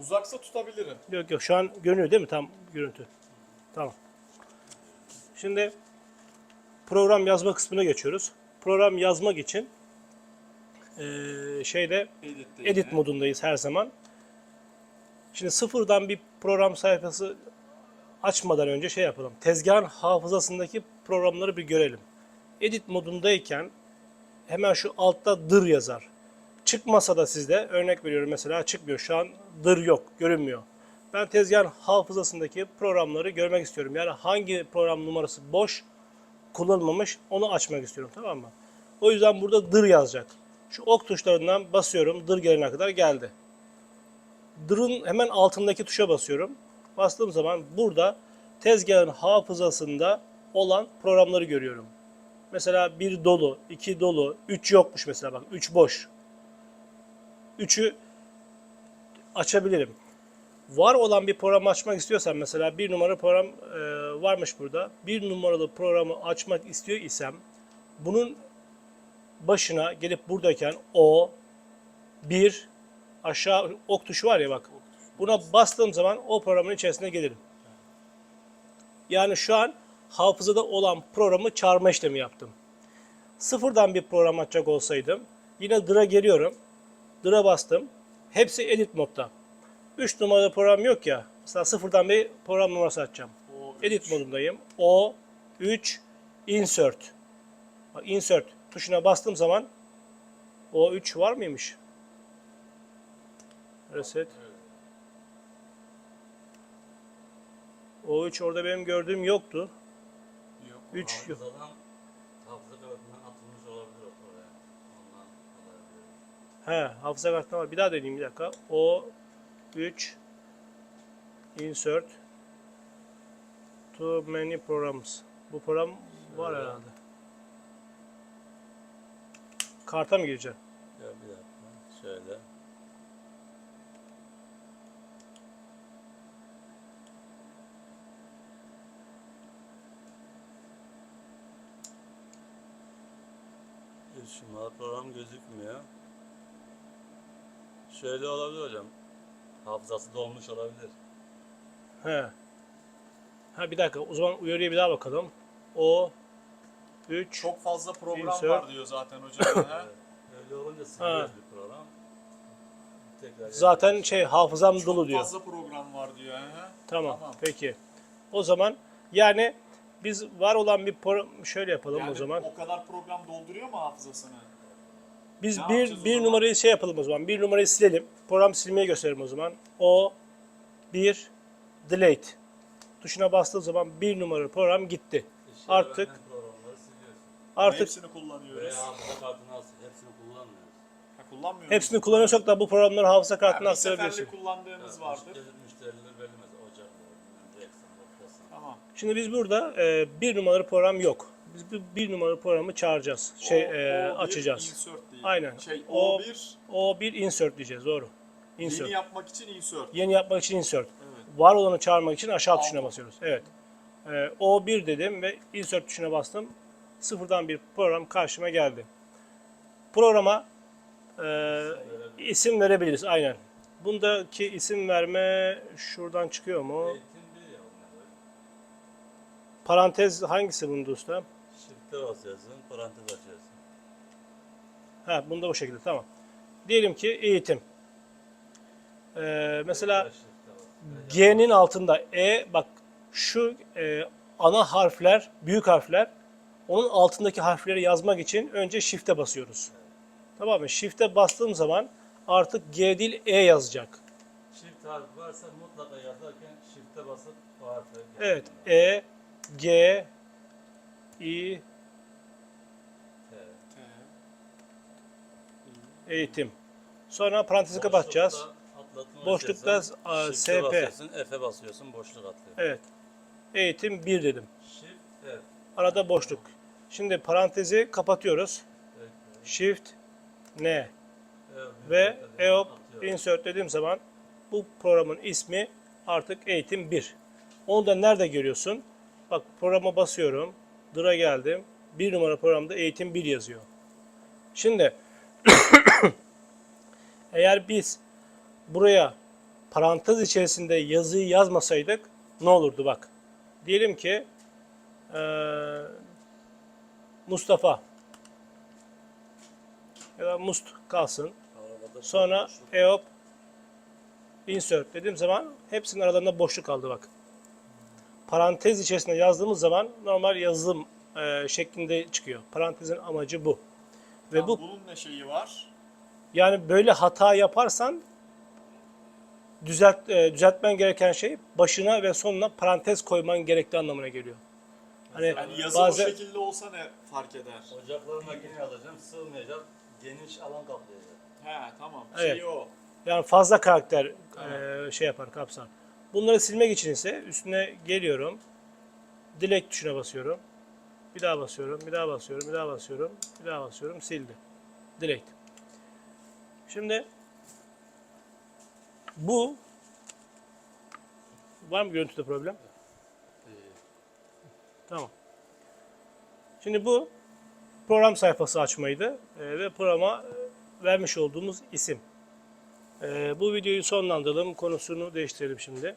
Uzaksa tutabilirim. Yok yok şu an görünüyor değil mi tam görüntü? Tamam. Şimdi program yazma kısmına geçiyoruz. Program yazmak için eee, şeyde Edit'te edit yine. modundayız her zaman. Şimdi sıfırdan bir program sayfası açmadan önce şey yapalım. Tezgahın hafızasındaki programları bir görelim. Edit modundayken hemen şu altta dır yazar. Çıkmasa da sizde örnek veriyorum mesela çıkmıyor. Şu an dır yok, görünmüyor. Ben tezgahın hafızasındaki programları görmek istiyorum. Yani hangi program numarası boş, kullanılmamış onu açmak istiyorum tamam mı? O yüzden burada dır yazacak. Şu ok tuşlarından basıyorum. Dır gelene kadar geldi. Dır'ın hemen altındaki tuşa basıyorum. Bastığım zaman burada tezgahın hafızasında olan programları görüyorum. Mesela bir dolu, iki dolu, üç yokmuş mesela bak. Üç boş. Üçü açabilirim. Var olan bir program açmak istiyorsam mesela bir numaralı program e, varmış burada. Bir numaralı programı açmak istiyor isem bunun başına gelip buradayken o bir aşağı ok tuşu var ya bak. Buna bastığım zaman o programın içerisine gelirim. Yani şu an hafızada olan programı çağırma işlemi yaptım. Sıfırdan bir program açacak olsaydım yine dır'a geliyorum. Dır'a bastım. Hepsi edit modda. 3 numaralı program yok ya. Mesela sıfırdan bir program numarası açacağım. O Edit üç. modundayım. O 3 insert. Bak insert tuşuna bastığım zaman o 3 var mıymış? Reset. O 3 orada benim gördüğüm yoktu. Yok. 3 yok. Hafızadan, hafıza kartından atılmış olabilir o oraya. Ondan olabilir. He, hafıza kartında var. Bir daha deneyeyim bir dakika. O 3 insert too many programs. Bu program var Şöyle. herhalde. Karta mı gireceğim? Ya bir dakika. Şöyle. Numara program gözükmüyor. Şöyle olabilir hocam. Hafızası dolmuş olabilir. He. Ha bir dakika. O zaman uyarıya bir daha bakalım. O 3 Çok fazla program Insert. var diyor zaten hocam. ha? Öyle olunca siliyoruz bir program. Tekrar zaten şey hafızam dolu Çok diyor. fazla program var diyor. ha? Tamam, Tamam. Peki. O zaman yani biz var olan bir pro- şöyle yapalım Yani o zaman. o kadar program dolduruyor mu hafızasını? Biz Ne bir yapacağız o bir zaman? numarayı şey yapalım o zaman. Bir numarayı silelim. Program silmeye gösterelim o zaman. O bir delete tuşuna bastığım zaman bir numaralı program gitti. İşe Artık yarayan programları siliyorsun. artık Hepsini kullanıyoruz. Veya hafıza kartını al, hepsini kullanmıyoruz. Ha, kullanmıyoruz. hepsini kullanıyorsak da bu programları hafıza kartına Yani bir seferlik aktarabiliyorsun. kullandığımız vardır. Müşteri, müşteriler belli mesela Ocak, Jackson, Orkasın. Tamam. Şimdi biz burada e, bir numaralı program yok. Biz bir, bir numaralı programı çağıracağız. Şey O- e, O1 açacağız. Insert değil. Aynen. Şey O- O1 O bir insert diyeceğiz doğru. Insert. yeni yapmak için insert. Yeni yapmak için insert. Evet. Var olanı çağırmak için aşağı tuşuna Aldım. basıyoruz. Evet. Ee, O1 dedim ve insert tuşuna bastım. Sıfırdan bir program karşıma geldi. Programa e, isim verebiliriz. Aynen. Bundaki isim verme şuradan çıkıyor mu? Parantez hangisi bunda usta? Shift'e basıyorsun, parantez açıyorsun. Ha, bunda bu şekilde tamam. Diyelim ki eğitim. Ee, mesela. G'nin altında E bak şu e, ana harfler, büyük harfler onun altındaki harfleri yazmak için önce shift'e basıyoruz. Tamam mı? Shift'e bastığım zaman artık G değil E yazacak. Shift harfi varsa mutlaka yazarken shift'e basıp o harfi Evet. E, G, I, eğitim. Sonra parantezi kapatacağız. atlatma Boşlukta, a, SP. basıyorsun, F'e basıyorsun, boşluk atlıyor. Evet. Eğitim 1 dedim. Shift, F. Arada boşluk. Şimdi parantezi kapatıyoruz. Evet, Shift, N. evet. ve EOP atıyor. insert dediğim zaman bu programın ismi artık eğitim 1. Onu da nerede görüyorsun? Bak programa basıyorum. Dır'a geldim. Bir numara programda eğitim 1 yazıyor. Şimdi eğer biz buraya parantez içerisinde yazıyı yazmasaydık ne olurdu bak. Diyelim ki eee, Mustafa ya da Must kalsın. Sonra EOP insert dediğim zaman hepsinin aralarında boşluk kaldı bak. Parantez içerisinde yazdığımız zaman normal yazılım eee, şeklinde çıkıyor. Parantezin amacı bu. Ve Ve bu bunun ne şeyi var? Yani böyle hata yaparsan düzelt e, düzeltmen gereken şey başına ve sonuna parantez koyman gerektiği anlamına geliyor. Hani Yani yazı bazı o şekilde olsa ne fark eder? Ocakları makineye alacağım, sığmayacak, geniş alan kaplayacak. He tamam. Evet. Şeyi o. yani fazla karakter Tamam. e, şey yapar kapsar. Bunları silmek için ise üstüne geliyorum. Dilek tuşuna basıyorum. Bir daha basıyorum, bir daha basıyorum, bir daha basıyorum, bir daha basıyorum, sildi. Direkt. Şimdi bu var mı görüntüde problem? Tamam. Şimdi bu program sayfası açmaydı e, ve programa e, vermiş olduğumuz isim. E, bu videoyu sonlandıralım. Konusunu değiştirelim şimdi.